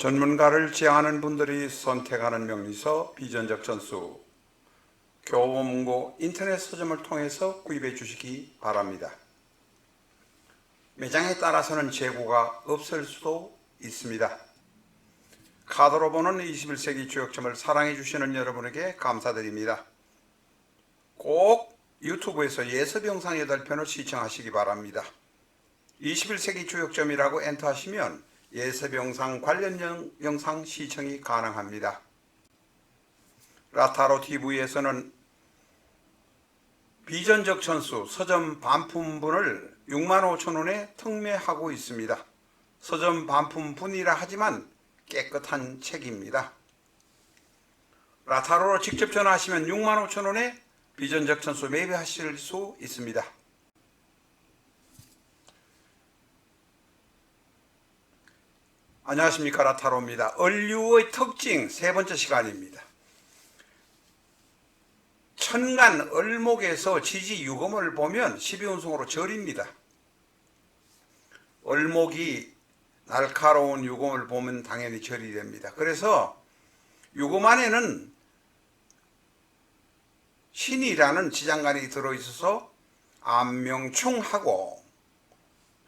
전문가를 지향하는 분들이 선택하는 명리서 비전적 전수 교보문고 인터넷 서점을 통해서 구입해 주시기 바랍니다. 매장에 따라서는 재고가 없을 수도 있습니다. 카드로 보는 21세기 주역점을 사랑해 주시는 여러분에게 감사드립니다. 꼭 유튜브에서 예습 영상 8편을 시청하시기 바랍니다. 21세기 주역점이라고 엔터하시면 예습 영상 관련 영- 영상 시청이 가능합니다. 라타로 TV에서는 비전적 천수 서점 반품분을 6만 5천 원에 특매하고 있습니다. 서점 반품분이라 하지만 깨끗한 책입니다. 라타로로 직접 전화하시면 6만 5천 원에 비전적 천수 매매하실 수 있습니다. 안녕하십니까 라타로입니다. 얼류의 특징 세 번째 시간입니다. 천간 얼목에서 지지 유금을 보면 12운송으로 절입니다. 얼목이 날카로운 유금을 보면 당연히 절이 됩니다. 그래서 유금 안에는 신이라는 지장간이 들어있어서 안명충하고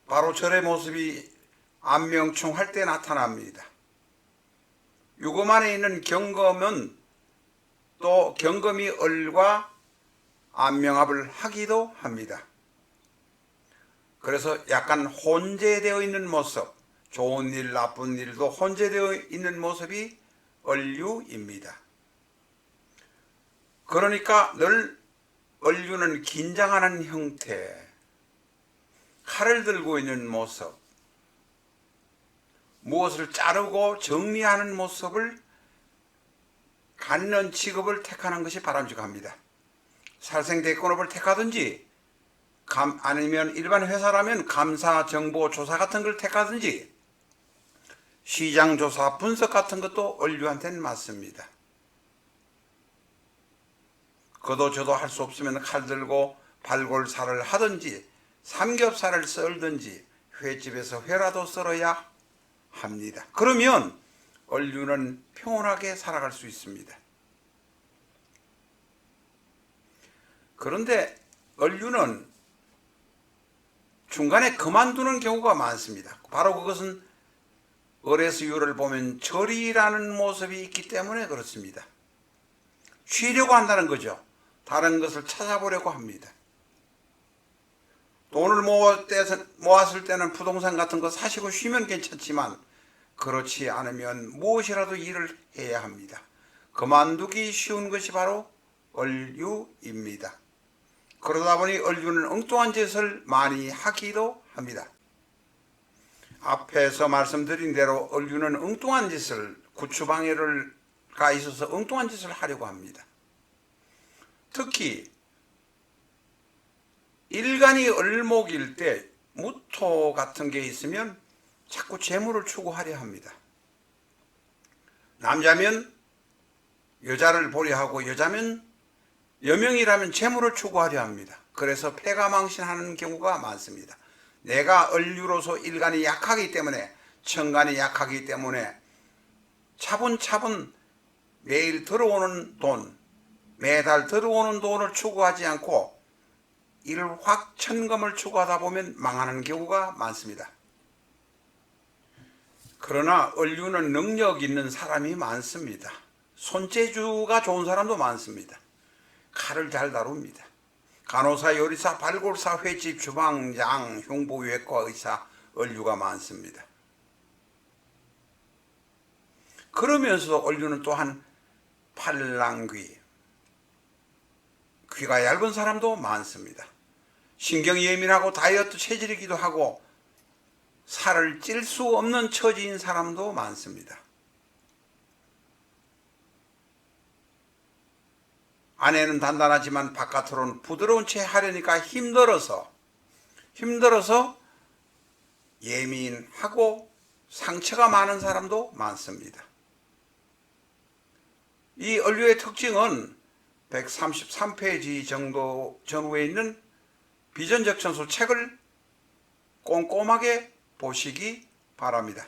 바로 절의 모습이 안명충 할 때 나타납니다. 유금 안에 있는 경검은 또 경검이 얼과 안명합을 하기도 합니다. 그래서 약간 혼재되어 있는 모습, 좋은 일, 나쁜 일도 혼재되어 있는 모습이 얼류입니다. 그러니까 늘 얼류는 긴장하는 형태, 칼을 들고 있는 모습, 무엇을 자르고 정리하는 모습을 갖는 직업을 택하는 것이 바람직합니다. 살생대권업을 택하든지 감, 아니면 일반 회사라면 감사, 정보, 조사 같은 걸 택하든지 시장 조사, 분석 같은 것도 얼류한테는 맞습니다. 그도 저도 할 수 없으면 칼 들고 발골살을 하든지 삼겹살을 썰든지 횟집에서 회라도 썰어야 합니다. 그러면 얼류는 평온하게 살아갈 수 있습니다. 그런데 얼류는 중간에 그만두는 경우가 많습니다. 바로 그것은 어레스유를 보면 절이라는 모습이 있기 때문에 그렇습니다. 쉬려고 한다는 거죠. 다른 것을 찾아보려고 합니다. 돈을 모았을 때는 부동산 같은 거 사시고 쉬면 괜찮지만 그렇지 않으면 무엇이라도 일을 해야 합니다. 그만두기 쉬운 것이 바로 얼류입니다. 그러다 보니 얼류는 엉뚱한 짓을 많이 하기도 합니다. 앞에서 말씀드린 대로 얼류는 엉뚱한 짓을 구추방해를 가 있어서 엉뚱한 짓을 하려고 합니다. 특히 일간이 얼목일 때 무토 같은 게 있으면 자꾸 재물을 추구하려 합니다. 남자면 여자를 보려 하고 여자면 여명이라면 재물을 추구하려 합니다. 그래서 폐가망신하는 경우가 많습니다. 내가 얼류로서 일간이 약하기 때문에 천간이 약하기 때문에 차분차분 매일 들어오는 돈, 매달 들어오는 돈을 추구하지 않고 일확천금을 추구하다 보면 망하는 경우가 많습니다. 그러나 얼류는 능력 있는 사람이 많습니다. 손재주가 좋은 사람도 많습니다. 칼을 잘 다룹니다. 간호사, 요리사, 발골사, 횟집, 주방장, 흉부외과 의사, 얼류가 많습니다. 그러면서도 얼류는 또한 팔랑귀, 귀가 얇은 사람도 많습니다. 신경이 예민하고 다이어트 체질이기도 하고 살을 찔 수 없는 처지인 사람도 많습니다. 안에는 단단하지만 바깥으로는 부드러운 채 하려니까 힘들어서 힘들어서 예민하고 상처가 많은 사람도 많습니다. 이 얼류의 특징은 133페이지 정도 전후에 있는 비전적 전술 책을 꼼꼼하게 보시기 바랍니다.